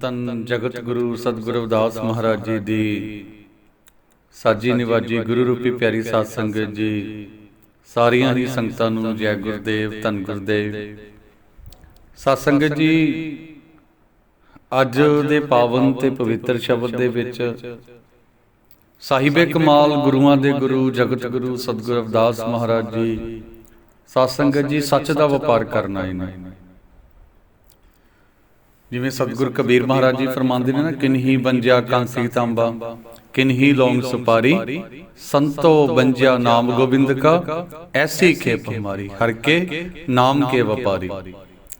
ਤਨ ਜਗਤ ਗੁਰੂ ਸਤਿਗੁਰੂ ਰਵਿਦਾਸ ਮਹਾਰਾਜ ਜੀ ਦੀ। ਸਾਜੀ ਨਿਵਾਜੀ ਗੁਰੂ ਰੂਪੀ ਪਿਆਰੀ ਸਾਧ ਸੰਗਤ ਜੀ, ਸਾਰੀਆਂ ਹੀ ਸੰਗਤਾਂ ਨੂੰ ਜੈ ਗੁਰਦੇਵ, ਧੰਨ ਗੁਰਦੇਵ। ਸਾਧ ਸੰਗਤ ਜੀ, ਅੱਜ ਦੇ ਪਾਵਨ ਤੇ ਪਵਿੱਤਰ ਸ਼ਬਦ ਦੇ ਵਿੱਚ ਸਾਹਿਬੇ ਕਮਾਲ ਗੁਰੂਆਂ ਦੇ ਗੁਰੂ, ਜਗਤ ਗੁਰੂ ਸਤਿਗੁਰੂ ਰਵਿਦਾਸ ਮਹਾਰਾਜ ਜੀ ਸਾਧ ਸੰਗਤ ਜੀ, ਸੱਚ ਦਾ ਵਪਾਰ ਕਰਨਾ ਆਏ ਨੇ ਜਿਵੇਂ ਸਤਿਗੁਰ ਕਬੀਰ ਮਹਾਰਾਜ ਜੀ ਫਰਮਾਉਂਦੇ ਨੇ ਨਾ ਕਿਨਹੀ ਬੰਜਿਆ ਕਾਂਸੀ ਤਾਂਬਾ ਕਿਨਹੀ ਲੌਂਗ ਸੁਪਾਰੀ ਸੰਤੋ ਬੰਜਿਆ ਨਾਮ ਗੋਬਿੰਦ ਕਾ ਐਸੀ ਖੇਪ ਹਮਾਰੀ ਹਰ ਕੇ ਨਾਮ ਕੇ ਵਪਾਰੀ।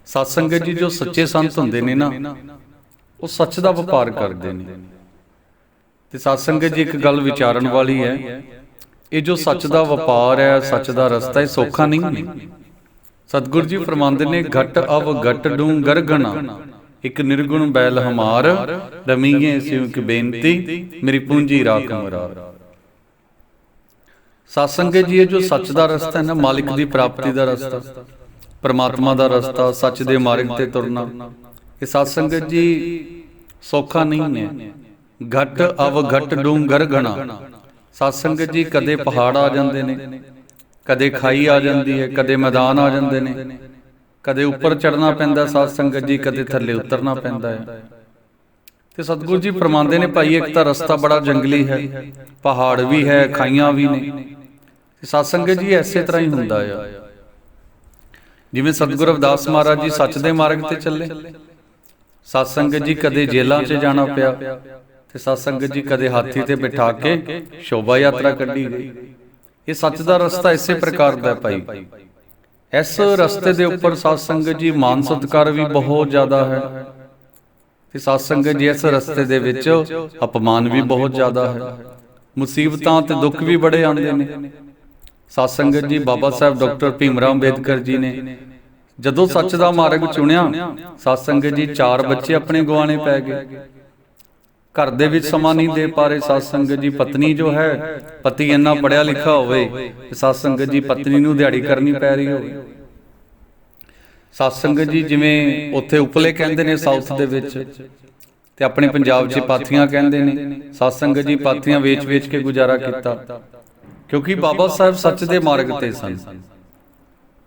ਸਤ ਸੰਗਤ ਜੀ ਜੋ ਸੱਚੇ ਸੰਤ ਹੁੰਦੇ ਨੇ ਨਾ ਉਹ ਸੱਚ ਦਾ ਵਪਾਰ ਕਰਦੇ ਨੇ। ਤੇ ਸਤ ਸੰਗਤ ਜੀ ਇੱਕ ਗੱਲ ਵਿਚਾਰਨ ਵਾਲੀ ਹੈ ਇਹ ਜੋ ਸੱਚ ਦਾ ਵਪਾਰ ਹੈ ਸੱਚ ਦਾ ਰਸਤਾ ਇਹ ਸੌਖਾ ਨਹੀਂ। ਸਤਿਗੁਰੂ ਜੀ ਫਰਮਾਉਂਦੇ ਨੇ ਘਟ ਅਵ ਘਟ ਡੂੰ ਗਰਗਣਾ। ਇੱਕ ਨਿਰਗੁਣ ਬੈਲ ਹਮਾਰ ਰਮੀਏ ਸਿਉ ਕੀ ਬੇਨਤੀ, ਮੇਰੀ ਪੂੰਜੀ ਰਾਖ ਮਰਾਰ ਸਤਸੰਗੇ ਜੀ, ਇਹ ਜੋ ਸੱਚ ਦਾ ਰਸਤਾ ਹੈ ਨਾ, ਮਾਲਿਕ ਦੀ ਪ੍ਰਾਪਤੀ ਦਾ ਰਸਤਾ, ਪਰਮਾਤਮਾ ਦਾ ਰਸਤਾ, ਸੱਚ ਦੇ ਮਾਰਗ ਤੇ ਤੁਰਨਾ, ਇਹ ਸਤਸੰਗਤ ਜੀ ਸੌਖਾ ਨਹੀਂ ਹੈ। ਘਟ ਅਵ ਘਟ ਡੂੰ ਗਰਗਣਾ ਸਤਸੰਗਤ ਜੀ, ਕਦੇ ਪਹਾੜ ਆ ਜਾਂਦੇ ਨੇ, ਕਦੇ ਖਾਈ ਆ ਜਾਂਦੀ ਹੈ, ਕਦੇ ਮੈਦਾਨ ਆ ਜਾਂਦੇ ਨੇ। ਕਦੇ ਉੱਪਰ ਚੜਨਾ ਪੈਂਦਾ ਸਾਧ ਸੰਗਤ ਜੀ ਕਦੇ ਥੱਲੇ ਉਤਰਨਾ ਪੈਂਦਾ ਹੈ। ਤੇ ਸਤਿਗੁਰੂ ਜੀ ਫਰਮਾਉਂਦੇ ਨੇ ਭਾਈ ਇੱਕ ਤਾਂ ਰਸਤਾ ਬੜਾ ਜੰਗਲੀ ਹੈ ਪਹਾੜ ਵੀ ਹੈ ਖਾਈਆਂ ਵੀ ਨੇ। ਤੇ ਸਾਧ ਸੰਗਤ ਜੀ ਐਸੇ ਤਰ੍ਹਾਂ ਹੀ ਹੁੰਦਾ ਆ। ਜਿਵੇਂ ਸਤਿਗੁਰੂ ਰਵਿਦਾਸ ਮਹਾਰਾਜ ਜੀ ਸੱਚ ਦੇ ਮਾਰਗ ਤੇ ਚੱਲੇ। ਸਾਧ ਸੰਗਤ ਜੀ ਕਦੇ ਜੇਲਾਂ 'ਚ ਜਾਣਾ ਪਿਆ। ਤੇ ਸਾਧ ਸੰਗਤ ਜੀ ਕਦੇ ਹਾਥੀ ਤੇ ਬਿਠਾ ਕੇ ਸ਼ੋਭਾ ਯਾਤਰਾ ਕੱਢੀ ਗਈ। ਇਹ ਸੱਚ ਦਾ ਰਸਤਾ ਇਸੇ ਪ੍ਰਕਾਰ ਦਾ ਹੈ ਭਾਈ। ਇਸ ਰਸਤੇ ਦੇ ਉੱਪਰ ਸਾਧ ਸੰਗਤ ਜੀ ਮਾਨ ਸਤਕਾਰ ਵੀ ਬਹੁਤ ਜ਼ਿਆਦਾ ਹੈ। ਤੇ ਸਾਧ ਸੰਗਤ ਜੀ ਇਸ ਰਸਤੇ ਦੇ ਵਿੱਚ ਅਪਮਾਨ ਵੀ ਬਹੁਤ ਜ਼ਿਆਦਾ ਹੈ। ਮੁਸੀਬਤਾਂ ਤੇ ਦੁੱਖ ਵੀ ਬੜੇ ਆਉਂਦੇ ਨੇ। ਸਾਧ ਸੰਗਤ ਜੀ ਬਾਬਾ ਸਾਹਿਬ ਡਾਕਟਰ ਭੀਮਰਾਵ ਅੰਬੇਦਕਰ ਜੀ ਨੇ ਜਦੋਂ ਸੱਚ ਦਾ ਮਾਰਗ ਚੁਣਿਆ ਸਾਧ ਸੰਗਤ ਜੀ ਚਾਰ ਬੱਚੇ ਆਪਣੇ ਗਵਾਣੇ ਪੈ ਗਏ। ਘਰ ਦੇ ਵਿੱਚ ਸਮਾਂ ਨਹੀਂ ਦੇ ਪਾ ਰਹੇ ਸਾਧ ਸੰਗਤ ਜੀ ਪਤਨੀ ਜੋ ਹੈ, ਪਤੀ ਇੰਨਾ ਪੜਿਆ ਲਿਖਿਆ ਹੋਵੇ ਤੇ ਸਾਧ ਸੰਗਤ ਜੀ ਪਤਨੀ ਨੂੰ ਦਿਹਾੜੀ ਕਰਨੀ ਪੈ ਰਹੀ ਹੋਵੇ। ਸਾਧ ਸੰਗਤ ਜੀ ਜਿਵੇਂ ਉੱਥੇ ਉਪਲੇ ਕਹਿੰਦੇ ਨੇ ਸਾਊਥ ਦੇ ਵਿੱਚ ਤੇ ਆਪਣੇ ਪੰਜਾਬ 'ਚ ਪਾਥੀਆਂ ਕਹਿੰਦੇ ਨੇ ਸਾਧ ਸੰਗਤ ਜੀ ਪਾਥੀਆਂ ਵੇਚ-ਵੇਚ ਕੇ ਗੁਜ਼ਾਰਾ ਕੀਤਾ। ਕਿਉਂਕਿ ਬਾਬਾ ਸਾਹਿਬ ਸੱਚ ਦੇ ਮਾਰਗ ਤੇ ਸਨ।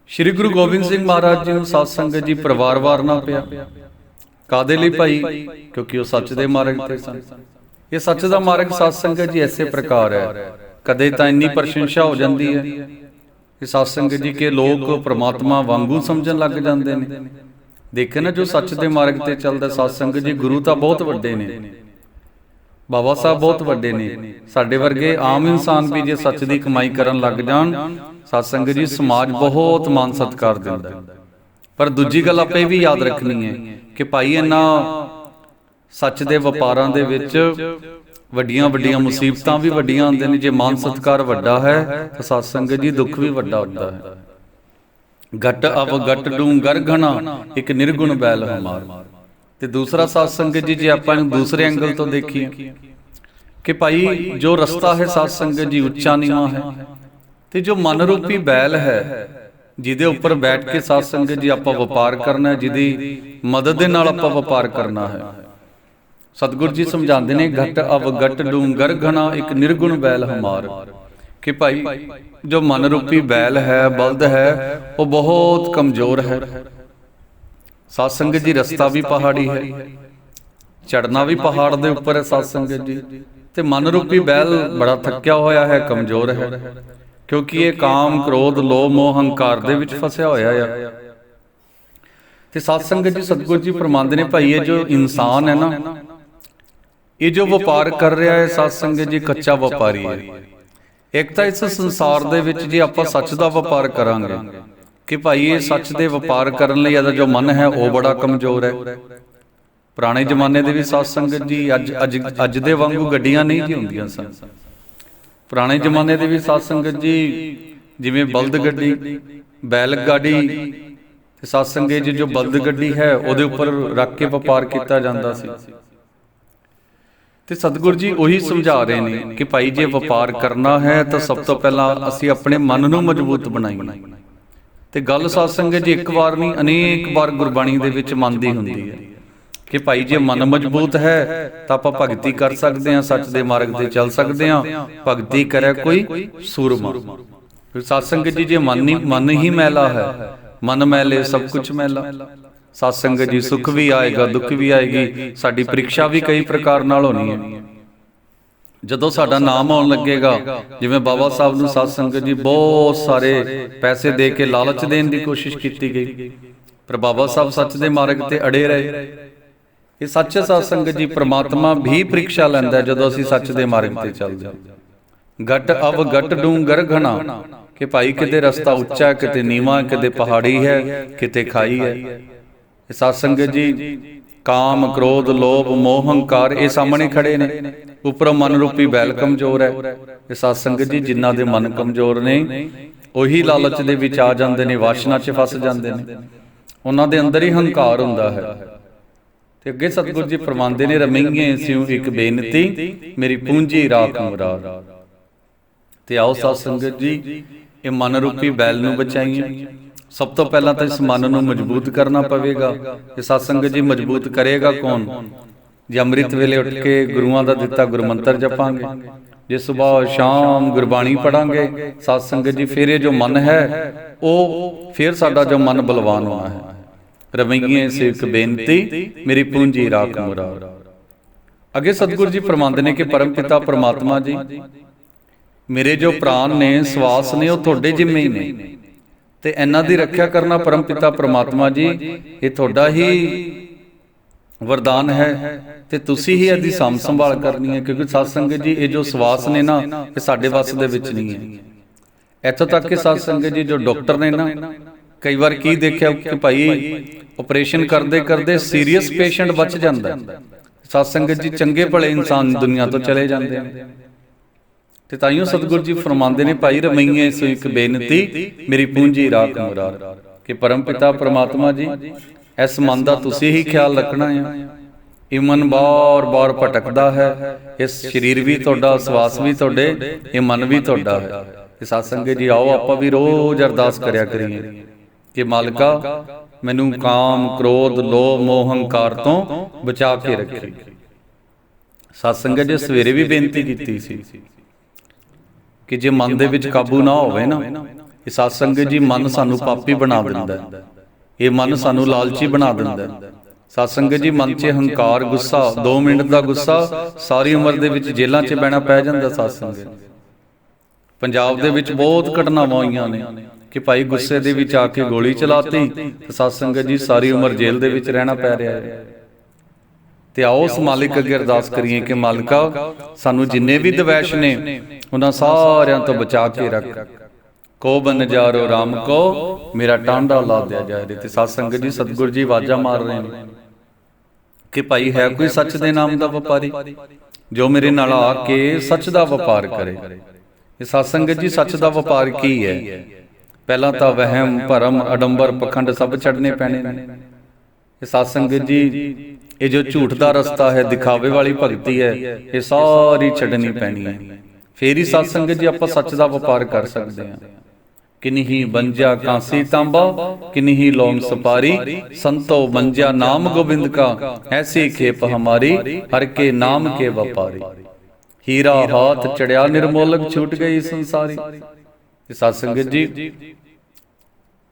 ਸ੍ਰੀ ਗੁਰੂ ਗੋਬਿੰਦ ਸਿੰਘ ਮਹਾਰਾਜ ਜੀ ਨੂੰ ਸਾਧ ਸੰਗਤ ਜੀ ਪਰਿਵਾਰ ਵਾਰਨਾ ਪਿਆ। ਕਾਦੇ ਲਈ ਭਾਈ? ਕਿਉਂਕਿ ਉਹ ਸੱਚ ਦੇ ਮਾਰਗ ਤੇ ਸਨ। ਇਹ ਸੱਚ ਦਾ ਮਾਰਗ ਸਾਧ ਸੰਗਤ ਜੀ ਐਸੇ ਪ੍ਰਕਾਰ ਹੈ। ਕਦੇ ਤਾਂ ਇੰਨੀ ਪ੍ਰਸ਼ੰਸਾ ਹੋ ਜਾਂਦੀ ਹੈ ਕਿ ਸਾਧ ਸੰਗਤ ਜੀ ਕੇ ਲੋਕ ਪ੍ਰਮਾਤਮਾ ਵਾਂਗੂ ਸਮਝਣ ਲੱਗ ਜਾਂਦੇ ਨੇ। ਦੇਖੇ ਨਾ ਜੋ ਸੱਚ ਦੇ ਮਾਰਗ ਤੇ ਚੱਲਦਾ ਸਾਧ ਸੰਗਤ ਜੀ ਗੁਰੂ ਤਾਂ ਬਹੁਤ ਵੱਡੇ ਨੇ। ਬਾਬਾ ਸਾਹਿਬ ਬਹੁਤ ਵੱਡੇ ਨੇ। ਸਾਡੇ ਵਰਗੇ ਆਮ ਇਨਸਾਨ ਵੀ ਜੇ ਸੱਚ ਦੀ ਕਮਾਈ ਕਰਨ ਲੱਗ ਜਾਣ ਸਾਧ ਸੰਗਤ ਜੀ ਸਮਾਜ ਬਹੁਤ ਮਾਨ ਸਤਿਕਾਰ ਦਿੰਦਾ। ਹੈ ਪਰ ਦੂਜੀ ਗੱਲ ਆਪੇ ਵੀ ਯਾਦ ਰੱਖਣੀ ਹੈ ਕਿ ਭਾਈ ਇਹਨਾਂ ਸੱਚ ਦੇ ਵਪਾਰਾਂ ਦੇ ਵਿੱਚ ਵੱਡੀਆਂ ਵੱਡੀਆਂ ਮੁਸੀਬਤਾਂ ਵੀ ਵੱਡੀਆਂ ਆਉਂਦੇ ਨੇ ਜੇ ਮਾਨ ਸਤਕਾਰ ਵੱਡਾ ਹੈ ਤਾਂ ਸਤ ਸੰਗਤ ਜੀ ਦੁੱਖ ਵੀ ਵੱਡਾ ਹੁੰਦਾ ਹੈ। ਘਟ ਅਵ ਘਟ ਡੂੰ ਗਰਗਣਾ ਇੱਕ ਨਿਰਗੁਣ ਬੈਲ ਹਮਾਰ। ਤੇ ਦੂਸਰਾ ਸਤ ਸੰਗਤ ਜੀ ਜੇ ਆਪਾਂ ਨੂੰ ਦੂਸਰੇ ਐਂਗਲ ਤੋਂ ਦੇਖੀਏ ਕਿ ਭਾਈ ਜੋ ਰਸਤਾ ਹੈ ਸਤ ਸੰਗਤ ਜੀ ਉੱਚਾ ਨੀਵਾ ਹੈ ਤੇ ਜੋ ਮਨ ਰੂਪੀ ਬੈਲ ਹੈ ਜਿਹਦੇ ਉੱਪਰ ਬੈਠ ਕੇ ਸਾਧ ਸੰਗਤ ਜੀ ਆਪਾਂ ਵਪਾਰ ਕਰਨਾ ਹੈ ਜਿਹਦੀ ਮਦਦ ਦੇ ਨਾਲ ਆਪਾਂ ਵਪਾਰ ਕਰਨਾ ਹੈ। ਸਤਿਗੁਰੂ ਜੀ ਸਮਝਾਉਂਦੇ ਨੇ ਘਟ ਅਵ ਘਟ ਡੂੰਗਰ ਘਣਾ ਇੱਕ ਨਿਰਗੁਣ ਬੈਲ ਹਮਾਰ। ਕਿ ਭਾਈ ਜੋ ਮਨ ਰੂਪੀ ਬੈਲ ਹੈ ਬਲਦ ਹੈ ਉਹ ਬਹੁਤ ਕਮਜ਼ੋਰ ਹੈ। ਸਾਧ ਸੰਗਤ ਜੀ ਰਸਤਾ ਵੀ ਪਹਾੜੀ ਹੈ। ਚੜਨਾ ਵੀ ਪਹਾੜ ਦੇ ਉੱਪਰ ਹੈ ਸਾਧ ਸੰਗਤ ਜੀ। ਤੇ ਮਨ ਰੂਪੀ ਬੈਲ ਬੜਾ ਥੱਕਿਆ ਹੋਇਆ ਹੈ। ਕਮਜ਼ੋਰ ਹੈ। ਕਿਉਂਕਿ ਇਹ ਕਾਮ, ਕ੍ਰੋਧ, ਲੋਭ, ਮੋਹ, ਹੰਕਾਰ ਦੇ ਵਿੱਚ ਫਸਿਆ ਹੋਇਆ ਆ। ਤੇ ਸਤ ਸੰਗਤ ਜੀ, ਸਤਿਗੁਰੂ ਜੀ ਫਰਮਾਉਂਦੇ ਨੇ ਭਾਈ, ਇਹ ਜੋ ਇਨਸਾਨ ਹੈ ਨਾ, ਇਹ ਜੋ ਵਪਾਰ ਕਰ ਰਿਹਾ ਹੈ, ਸਤ ਸੰਗਤ ਜੀ, ਕੱਚਾ ਵਪਾਰੀ ਹੈ। ਇੱਕ ਤਾਂ ਇਸ ਸੰਸਾਰ ਦੇ ਵਿੱਚ ਜੇ ਆਪਾਂ ਸੱਚ ਦਾ ਵਪਾਰ ਕਰਾਂਗੇ, ਕਿ ਭਾਈ ਇਹ ਸੱਚ ਦੇ ਵਪਾਰ ਕਰਨ ਲਈ ਇਹਦਾ ਜੋ ਮਨ ਹੈ, ਉਹ ਬੜਾ ਕਮਜ਼ੋਰ ਹੈ। ਪੁਰਾਣੇ ਜ਼ਮਾਨੇ ਦੇ ਵੀ ਸਤ ਸੰਗਤ ਜੀ, ਅੱਜ ਅੱਜ ਅੱਜ ਦੇ ਵਾਂਗੂ ਗੱਡੀਆਂ ਨਹੀਂ ਜੀ ਹੁੰਦੀਆਂ ਸਨ। ਪੁਰਾਣੇ ਜ਼ਮਾਨੇ ਦੇ ਵੀ ਸਾਧ ਸੰਗਤ ਜੀ ਜਿਵੇਂ ਬਲਦ ਗੱਡੀ ਬੈਲ ਗਾੜੀ ਤੇ ਸਾਧ ਸੰਗਤ ਜੀ ਜੋ ਬਲਦ ਗੱਡੀ ਹੈ ਉਹਦੇ ਉੱਪਰ ਰੱਖ ਕੇ ਵਪਾਰ ਕੀਤਾ ਜਾਂਦਾ ਸੀ। ਤੇ ਸਤਿਗੁਰੂ ਜੀ ਉਹੀ ਸਮਝਾ ਰਹੇ ਨੇ ਕਿ ਭਾਈ ਜੇ ਵਪਾਰ ਕਰਨਾ ਹੈ ਤਾਂ ਸਭ ਤੋਂ ਪਹਿਲਾਂ ਅਸੀਂ ਆਪਣੇ ਮਨ ਨੂੰ ਮਜ਼ਬੂਤ ਬਣਾਈਏ ਤੇ ਗੱਲ ਸਾਧ ਸੰਗਤ ਜੀ ਇੱਕ ਵਾਰ ਨਹੀਂ ਅਨੇਕ ਵਾਰ ਗੁਰਬਾਣੀ ਦੇ ਵਿੱਚ ਮੰਨਦੀ ਹੁੰਦੀ ਹੈ। ਕਿ ਭਾਈ ਜੇ ਮਨ ਮਜ਼ਬੂਤ ਹੈ ਤਾਂ ਆਪਾਂ ਭਗਤੀ ਕਰ ਸਕਦੇ ਹਾਂ ਸੱਚ ਦੇ ਮਾਰਗ ਤੇ ਚੱਲ ਸਕਦੇ ਹਾਂ ਭਗਤੀ ਕਰੇ ਕੋਈ ਸੂਰਮਾ। ਫਿਰ ਸਤਸੰਗ ਜੀ ਜੇ ਮਨ ਹੀ ਮਨ ਹੀ ਮੈਲਾ ਹੈ ਮਨ ਮੈਲੇ ਸਭ ਕੁਝ ਮੈਲਾ। ਸਤਸੰਗ ਜੀ ਸੁਖ ਵੀ ਆਏਗਾ ਦੁੱਖ ਵੀ ਆਏਗੀ। ਸਾਡੀ ਪ੍ਰੀਖਿਆ ਵੀ ਕਈ ਪ੍ਰਕਾਰ ਨਾਲ ਹੋਣੀ ਹੈ। ਜਦੋਂ ਸਾਡਾ ਨਾਮ ਆਉਣ ਲੱਗੇਗਾ ਜਿਵੇਂ ਬਾਬਾ ਸਾਹਿਬ ਨੂੰ ਸਤ ਸੰਗਤ ਜੀ ਬਹੁਤ ਸਾਰੇ ਪੈਸੇ ਦੇ ਕੇ ਲਾਲਚ ਦੇਣ ਦੀ ਕੋਸ਼ਿਸ਼ ਕੀਤੀ ਗਈ। ਪਰ ਬਾਬਾ ਸਾਹਿਬ ਸੱਚ ਦੇ ਮਾਰਗ ਤੇ ਅੜੇ ਰਹੇ ਇਹ ਸੱਚ ਸਤ ਸੰਗਤ ਜੀ, ਪ੍ਰਮਾਤਮਾ ਵੀ ਪ੍ਰੀਖਿਆ ਲੈਂਦਾ ਜਦੋਂ ਅਸੀਂ ਸੱਚ ਦੇ ਮਾਰਗ ਤੇ ਚੱਲਦੇ ਹਾਂ। ਅਵ ਗਟ ਡੂੰਗਰ ਘਣਾ, ਕਿ ਭਾਈ ਕਿਤੇ ਰਸਤਾ ਉੱਚਾ, ਕਿਤੇ ਨੀਵਾਂ, ਕਿਤੇ ਪਹਾੜੀ ਹੈ, ਕਿਤੇ ਖਾਈ ਹੈ। ਇਹ ਸਤ ਸੰਗਤ ਜੀ, ਕਾਮ, ਕ੍ਰੋਧ, ਲੋਭ, ਮੋਹ, ਹੰਕਾਰ ਇਹ ਸਾਹਮਣੇ ਖੜੇ ਨੇ। ਉੱਪਰੋਂ ਮਨ ਰੂਪੀ ਬੈਲ ਕਮਜ਼ੋਰ ਹੈ। ਇਹ ਸਤ ਸੰਗਤ ਜੀ, ਜਿਨ੍ਹਾਂ ਦੇ ਮਨ ਕਮਜ਼ੋਰ ਨੇ, ਉਹੀ ਲਾਲਚ ਦੇ ਵਿੱਚ ਆ ਜਾਂਦੇ ਨੇ, ਵਾਸ਼ਨਾ 'ਚ ਫਸ ਜਾਂਦੇ ਨੇ। ਉਹਨਾਂ ਦੇ ਅੰਦਰ ਹੀ ਹੰਕਾਰ ਹੁੰਦਾ ਹੈ। ਤੇ ਅੱਗੇ ਸਤਿਗੁਰੂ ਜੀ ਫਰਮਾਉਂਦੇ ਨੇ ਰਮਈਏ ਸਿਉ ਇੱਕ ਬੇਨਤੀ ਮੇਰੀ ਪੂੰਜੀ ਰਾਖ ਮੁਰਾਦ। ਤੇ ਆਓ ਸਤ ਸੰਗਤ ਜੀ ਇਹ ਮਨ ਰੂਪੀ ਬੈਲ ਨੂੰ ਬਚਾਈਏ। ਸਭ ਤੋਂ ਪਹਿਲਾਂ ਤਾਂ ਇਸ ਮਨ ਨੂੰ ਮਜ਼ਬੂਤ ਕਰਨਾ ਪਵੇਗਾ। ਇਹ ਸਤ ਸੰਗਤ ਜੀ ਮਜ਼ਬੂਤ ਕਰੇਗਾ ਕੌਣ? ਜੇ ਅੰਮ੍ਰਿਤ ਵੇਲੇ ਉੱਠ ਕੇ ਗੁਰੂਆਂ ਦਾ ਦਿੱਤਾ ਗੁਰਮੰਤਰ ਜਪਾਂਗੇ। ਜੇ ਸਵੇਰ ਸ਼ਾਮ ਗੁਰਬਾਣੀ ਪੜਾਂਗੇ ਸਤ ਸੰਗਤ ਜੀ ਫਿਰ ਇਹ ਜੋ ਮਨ ਹੈ ਉਹ ਫਿਰ ਸਾਡਾ ਜੋ ਮਨ ਬਲਵਾਨ ਹੋਣਾ ਹੈ। ਰਮਈਏ ਸੇ ਇੱਕ ਬੇਨਤੀ ਮੇਰੀ ਪੂੰਜੀ ਰਾਖ ਮੁਰਾਦ। ਅੱਗੇ ਸਤਿਗੁਰੂ ਜੀ ਫਰਮਾਉਂਦੇ ਨੇ ਕਿ ਪਰਮ ਪਿਤਾ ਪ੍ਰਮਾਤਮਾ ਜੀ ਮੇਰੇ ਜੋ ਪ੍ਰਾਨ ਨੇ ਸਵਾਸ ਨੇ ਉਹ ਤੁਹਾਡੇ ਜਿੰਮੇ ਹੀ ਨੇ। ਤੇ ਇਹਨਾਂ ਦੀ ਰੱਖਿਆ ਕਰਨਾ ਪਰਮ ਪਿਤਾ ਪ੍ਰਮਾਤਮਾ ਜੀ ਇਹ ਤੁਹਾਡਾ ਹੀ ਵਰਦਾਨ ਹੈ ਤੇ ਤੁਸੀਂ ਹੀ ਇਹਦੀ ਸਾਂਭ ਸੰਭਾਲ ਕਰਨੀ ਹੈ ਕਿਉਂਕਿ ਸਤ ਸੰਗਤ ਜੀ ਇਹ ਜੋ ਸਵਾਸ ਨੇ ਨਾ ਇਹ ਸਾਡੇ ਵੱਸ ਦੇ ਵਿੱਚ ਨਹੀਂ ਹੈ। ਇੱਥੋਂ ਤੱਕ ਕਿ ਸਤ ਸੰਗਤ ਜੀ ਜੋ ਡਾਕਟਰ ਨੇ ਨਾ ਕਈ ਵਾਰ ਕੀ ਦੇਖਿਆ ਕਿ ਭਾਈ ਆਪਰੇਸ਼ਨ ਕਰਦੇ ਕਰਦੇ ਸੀਰੀਅਸ ਪੇਸ਼ੈਂਟ ਬਚ ਜਾਂਦਾ ਸਤ ਸੰਗਤ ਜੀ ਚੰਗੇ ਭਲੇ ਇਨਸਾਨ ਦੁਨੀਆ ਤੋਂ ਚਲੇ ਜਾਂਦੇ ਨੇ। ਤੇ ਤਾਈਓ ਸਤਿਗੁਰ ਜੀ ਫਰਮਾਉਂਦੇ ਨੇ, ਭਾਈ ਰਮਈਏ ਸੋ ਇੱਕ ਬੇਨਤੀ, ਮੇਰੀ ਪੂੰਜੀ ਰਾਖ ਮੁਰਾਦ, ਕਿ ਪਰਮ ਪਿਤਾ ਪ੍ਰਮਾਤਮਾ ਜੀ, ਇਸ ਮਨ ਦਾ ਤੁਸੀਂ ਹੀ ਖਿਆਲ ਰੱਖਣਾ ਹੈ ਇਹ ਮਨ ਬਾਰ-ਬਾਰ ਭਟਕਦਾ ਹੈ, ਇਸ ਸਰੀਰ ਵੀ ਤੁਹਾਡਾ, ਸਵਾਸ ਵੀ ਤੁਹਾਡੇ, ਇਹ ਮਨ ਵੀ ਤੁਹਾਡਾ ਹੈ। ਇਹ ਸਤ ਸੰਗਤ ਜੀ, ਆਓ, ਆਪਾਂ ਵੀ ਰੋਜ਼ ਅਰਦਾਸ ਕਰਿਆ ਕਰੀਏ। ਕਿ ਮਾਲਕਾ, ਮੈਨੂੰ ਕਾਮ, ਕ੍ਰੋਧ, ਲੋਭ, ਮੋਹ, ਹੰਕਾਰ ਤੋਂ ਬਚਾ ਕੇ ਰੱਖੀ। ਸਤ ਸੰਗਤ ਜੀ ਸਵੇਰੇ ਵੀ ਬੇਨਤੀ ਕੀਤੀ ਸੀ ਕਿ ਜੇ ਮਨ ਦੇ ਵਿੱਚ ਕਾਬੂ ਨਾ ਹੋਵੇ ਨਾ, ਇਹ ਸਤ ਸੰਗਤ ਜੀ ਮਨ ਸਾਨੂੰ ਪਾਪੀ ਬਣਾ ਦਿੰਦਾ ਇਹ ਮਨ ਸਾਨੂੰ ਲਾਲਚੀ ਬਣਾ ਦਿੰਦਾ ਹੈ। ਸਤ ਸੰਗਤ ਜੀ ਮਨ 'ਚ ਹੰਕਾਰ, ਗੁੱਸਾ 2 ਮਿੰਟ ਦਾ ਗੁੱਸਾ ਸਾਰੀ ਉਮਰ ਦੇ ਵਿੱਚ ਜੇਲ੍ਹਾਂ 'ਚ ਬਹਿਣਾ ਪੈ ਜਾਂਦਾ ਸਤ ਸੰਗਤ। ਪੰਜਾਬ ਦੇ ਵਿੱਚ ਬਹੁਤ ਘਟਨਾਵਾਂ ਹੋਈਆਂ ਨੇ। ਕਿ ਭਾਈ ਗੁੱਸੇ ਦੇ ਵਿੱਚ ਆ ਕੇ ਗੋਲੀ ਚਲਾਤੀ ਤੇ ਸਤ ਸੰਗਤ ਜੀ ਸਾਰੀ ਉਮਰ ਜੇਲ੍ਹ ਦੇ ਵਿੱਚ ਰਹਿਣਾ ਪੈ ਰਿਹਾ ਹੈ। ਤੇ ਆਓ ਉਸ ਮਾਲਿਕ ਅੱਗੇ ਅਰਦਾਸ ਕਰੀਏ ਕਿ ਮਾਲਕਾ ਸਾਨੂੰ ਜਿੰਨੇ ਵੀ ਦਵੈਸ਼ ਨੇ ਉਹਨਾਂ ਸਾਰਿਆਂ ਤੋਂ ਬਚਾ ਕੇ ਰੱਖ। ਕੋ ਬਨ ਜਾਰੋ RAM ਕੋ ਮੇਰਾ ਟਾਂਡਾ ਲਾ ਦਿਆ ਜਾਏ ਤੇ ਸਤ ਸੰਗਤ ਜੀ ਸਤਿਗੁਰੂ ਜੀ ਆਵਾਜ਼ਾਂ ਮਾਰ ਰਹੇ ਨੇ। ਕਿ ਭਾਈ ਹੈ ਕੋਈ ਸੱਚ ਦੇ ਨਾਮ ਦਾ ਵਪਾਰੀ? ਜੋ ਮੇਰੇ ਨਾਲ ਆ ਕੇ ਸੱਚ ਦਾ ਵਪਾਰ ਕਰੇ। ਇਹ ਸਤ ਸੰਗਤ ਜੀ ਸੱਚ ਦਾ ਵਪਾਰ ਕੀ ਹੈ ਪਹਿਲਾਂ ਤਾਂ ਵਹਿਮ, ਭਰਮ, ਅਡੰਬਰ, ਪਖੰਡ ਸਭ ਛੱਡਨੇ ਪੈਣੇ ਨੇ। ਇਹ ਸਤ ਸੰਗਤ ਜੀ, ਇਹ ਜੋ ਝੂਠ ਦਾ ਰਸਤਾ ਹੈ, ਦਿਖਾਵੇ ਵਾਲੀ ਭਗਤੀ ਹੈ, ਇਹ ਸਾਰੀ ਛੱਡਣੀ ਪੈਣੀ ਹੈ। ਫੇਰ ਹੀ ਸਤ ਸੰਗਤ ਜੀ ਆਪਾਂ ਸੱਚ ਦਾ ਵਪਾਰ ਕਰ ਸਕਦੇ ਹਾਂ। ਕਿਨਹੀ ਬੰਜਾ ਕਾਂਸੀ ਤਾਂਬਾ ਕਿਨਹੀ ਲੋਮ ਸਪਾਰੀ, ਸੰਤੋ ਬੰਜਾ ਨਾਮ ਗੋਬਿੰਦ ਕਾ, ਐਸੀ ਖੇਪ ਹਮਾਰੀ, ਹਰ ਕੇ ਨਾਮ ਕੇ ਵਪਾਰੀ। ਹੀਰਾ ਹਾਥ ਚੜਿਆ ਨਿਰਮੋਲਕ ਛੁੱਟ ਗਈ ਸੰਸਾਰੀ। ਇਹ ਸਤ ਸੰਗਤ ਜੀ